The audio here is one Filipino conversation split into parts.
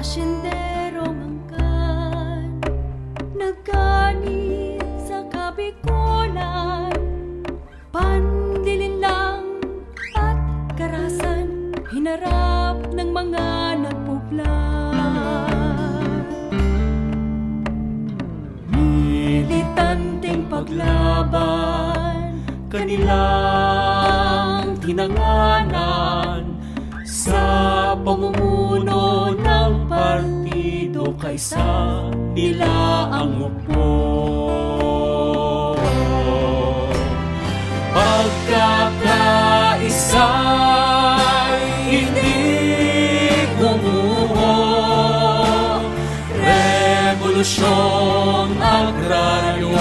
Asyendero mangkan Nagkani sa kabikulan Pandilin at karasan Hinarap ng mga nagpuplan Militanteng paglaban Kanilang tinanganan Sa pamumuno ng kaysa nila ang upo. Pagkakaisa'y hindi gumuho Revolusyon agraryo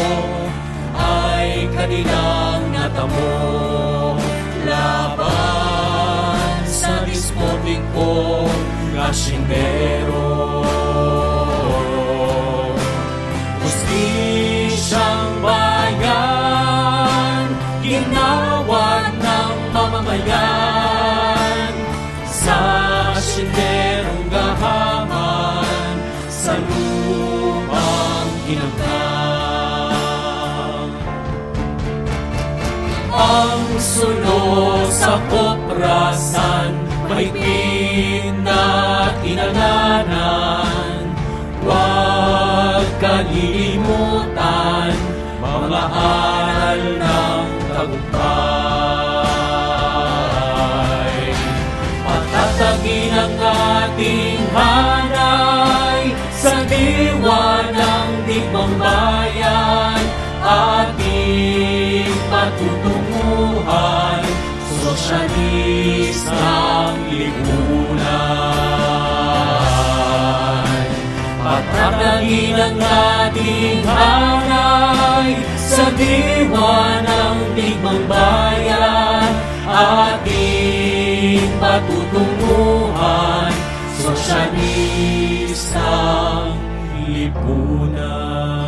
ay kanilang natamo Laban sa dispotiko kasindero mamamayan Sa sinderong gahaman Sa lupang kinangkang Ang sunod sa koprasan May na tinanganan Huwag kalilimutan Mga aral ng tagumpay Patatagin ang ating hanay Sa diwa ng digmang bayan Ating patutunguhan Sosyalistang lipunan Patatagin ang ating hanay Sa diwa ng digmang bayan patutunguhan Sosyalistang lipunan